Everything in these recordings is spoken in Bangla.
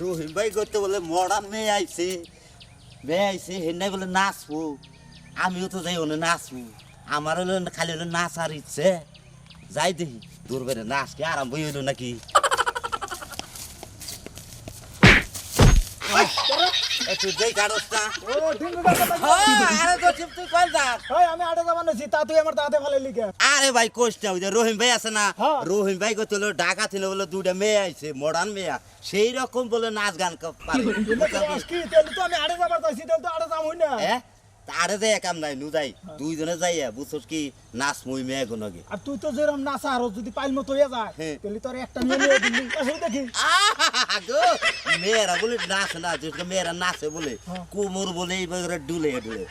রহিম ভাই করতে বলে, মরা মেয়ে আইছে মেয়ে আইছে হেন্নাই বলে নাচবো। আমিও তো যাই ওনে নাচবো। আমার হলো খালি হলো নাচার ইচ্ছে। যাই দেখি, দূর বেড়ে নাচকে আরাম আরম্ভ হইল নাকি? একটু যেই কারস না। ও ঢিঙ্গুটার কথা আরে তো চিপ তুই কল যা ওই আমি আটে যাবার নাছি তা তুই আমার তাতে ফেলে লিখে আরে ভাই কোচ না ওই যে রহিম ভাই আছে না হ্যাঁ। রহিম ভাই কত হলো ঢাকা ছিল বলে দুইটা মেয়ে আইছে মডার্ন মেয়ে। সেই রকম বলে নাচ গান পারে। কি তো আমি আটে যাবার চাইছি তো আটে যাম হই না। এ? তারে যাই কাম নাই নু যাই দুইজনে যাই বুঝছস কি নাচ মুই মেয়ে গুনগে আর তুই তো যেরকম নাচা আর যদি পাইল মতো হয়ে যায় হ্যাঁ। তাহলে তোর একটা মেয়ে নিয়ে দিলি আসলে দেখি। গো মেয়েরা বলে নাচ না যেটা মেয়েরা নাচে বলে। হ্যাঁ। কোমর বলে এইভাবে ডুলে ডুলে।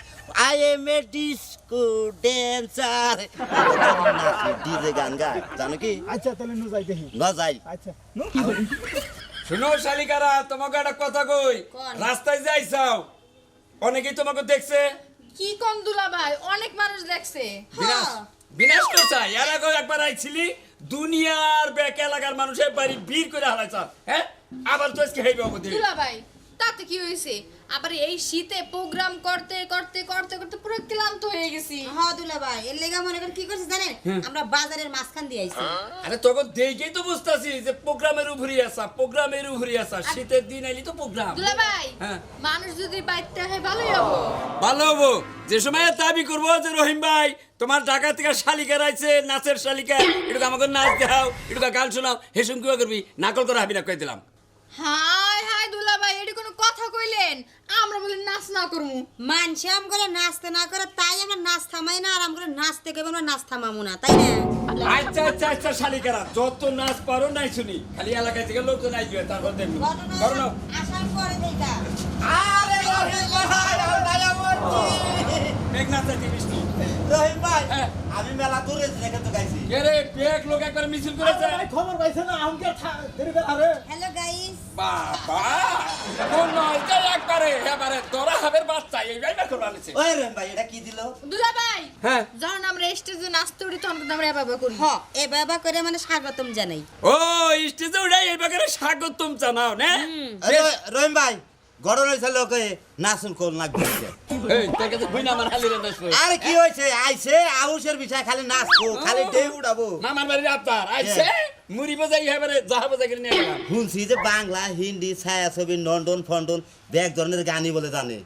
I am a disco dancer. DJ গান গায় জানো কি? আচ্ছা তাহলে নু যাই দেখি। না যাই আচ্ছা। নু শুনো শালিকারা তোমাকে একটা কথা কই? রাস্তায় যাইছাও। অনেকেই তোমাকে দেখছে। কি কম দুলা ভাই অনেক মানুষ দেখছে। বিনাশ বিনাশ তো চাই। এর আগে একবার আইছিলি দুনিয়ার ব্যাক এলাকার মানুষের বাড়ি ভিড় করে হালাইছ হ্যাঁ? আবার তো আজকে হেইবে অবধি। দুলা ভাই তাতে কি হয়েছে? আবার এই শীতে প্রোগ্রাম করতে করতে করতে করতে পুরো ক্লান্ত হয়ে গেছি। হ্যাঁ দুলা ভাই এর লেগা মনে করেন কি করছে জানেন? আমরা বাজারের মাঝখান দিয়ে আইছি। আরে তখন দেখেই তো বুঝতাছি যে প্রোগ্রামের উপরই আসা প্রোগ্রামের উপরই আসা শীতের দিন আইলি তো প্রোগ্রাম। দুলা ভাই হ্যাঁ। মানুষ যদি বাইতে হয় ভালোই হব। ভালো হব। যে সময় দাবি করব যে রহিম ভাই তোমার ঢাকা থেকে শালিকা রাইছে নাচের শালিকা। একটু আমাকে নাচ দাও একটু গান শোনাও। হেসুম কিবা করবি নাকল করে হাবি না কই দিলাম। হাই দুলা ভাই এটি কোনো কথা কইলেন? আমরা বলে নাচ না করমু। মানছে আম করে নাচতে না করে তাই আমরা নাচ থামাই না আর আম করে নাচতে কেবে আমরা নাচ থামাবো না তাই না? আচ্ছা আচ্ছা আচ্ছা শালিকারা যত নাচ পারো নাই শুনি খালি এলাকায় থেকে লোকজন আইবে তারপর দেখব। করো না আসার পরে দেখা। আরে রহিম ভাই আমি দায়া মরছি মেঘনা চাইতে বৃষ্টি। রহিম ভাই হ্যাঁ। আমি মেলা দূরে দেখে তো গাইছি। কে রে বেগ লোক একবার মিছিল করেছে? ভাই খবর পাইছে না আমাকে দেরি করে আরে হ্যালো গাইস। বাবা কোন নয় যে একবারে? এবারে তোরা হাবের বাচ্চা নিছে ওই রহিম ভাই এটা কি দিল? দুলা ভাই হ্যাঁ। যখন আমরা স্টেজে নাচতে উঠি তখন আমরা এভাবে করি। হ এ বাবা করে মানে স্বাগতম জানাই। ও স্টেজে উঠাই এই বাগারে স্বাগতম জানাও না। রহিম ভাই গড়ন হয়েছে লোকে নাচুন কোন লাগবে এই তোর কাছে হই না আমার হালিরে নাচবো আরে কি হয়েছে? আইছে আউসের বিষয় খালি নাচবো খালি ডে উড়াবো। মামার বাড়ির আবতার আইছে? মুড়ি বাজাই এবারে জাহা বাজাই করে নিয়ে শুনছি যে বাংলা হিন্দি ছায়াছবি নন্ডন ফন্ডন ব্যাগ ধরনের গানই বলে জানে।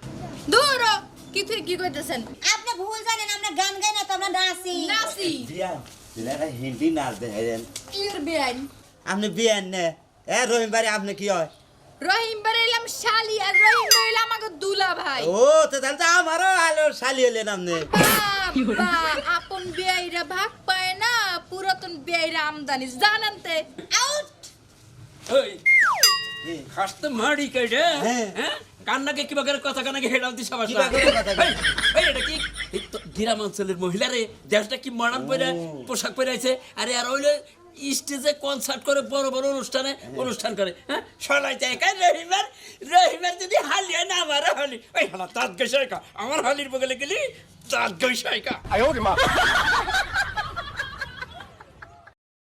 দূর হ। কি তুই কি কইতেছেন আপনি ভুল জানেন আমরা গান গাই না তো আমরা নাচি। নাচি। দিলারা হিন্দি নাচ দেখেন আপনি বিয়ান নে। এ রহিম আপনি কি হয়? রহিম বেরাইলাম শালি আর রহিম বেরাইলাম আমাকে দুলা ভাই। ও তো তাহলে তো আমারও আলো শালি হলেন আপনি বাবা আপন বেআইরা ভাগ পায় না পুরাতন বেআইরা আমদানি। জানেন তে আউট ওই হাসতে মারি কেটে হ্যাঁ। হ্যাঁ? কান্নাকে কিবা করে কথা কানাকে হেডাল দিস আমার এই এটা কি? এই তো গ্রাম অঞ্চলের মহিলারে দেশটা কি মডার্ন পরে পোশাক পরে আছে আরে আর হইলে স্টেজে কনসার্ট করে বড় বড় অনুষ্ঠানে অনুষ্ঠান করে হ্যাঁ? সলাই যায় রহিমার রহিমার যদি হালি হয় না আমার হালি। ওই হালা তাঁত গেছে আমার হালির বগলে গেলি তাঁত গেছে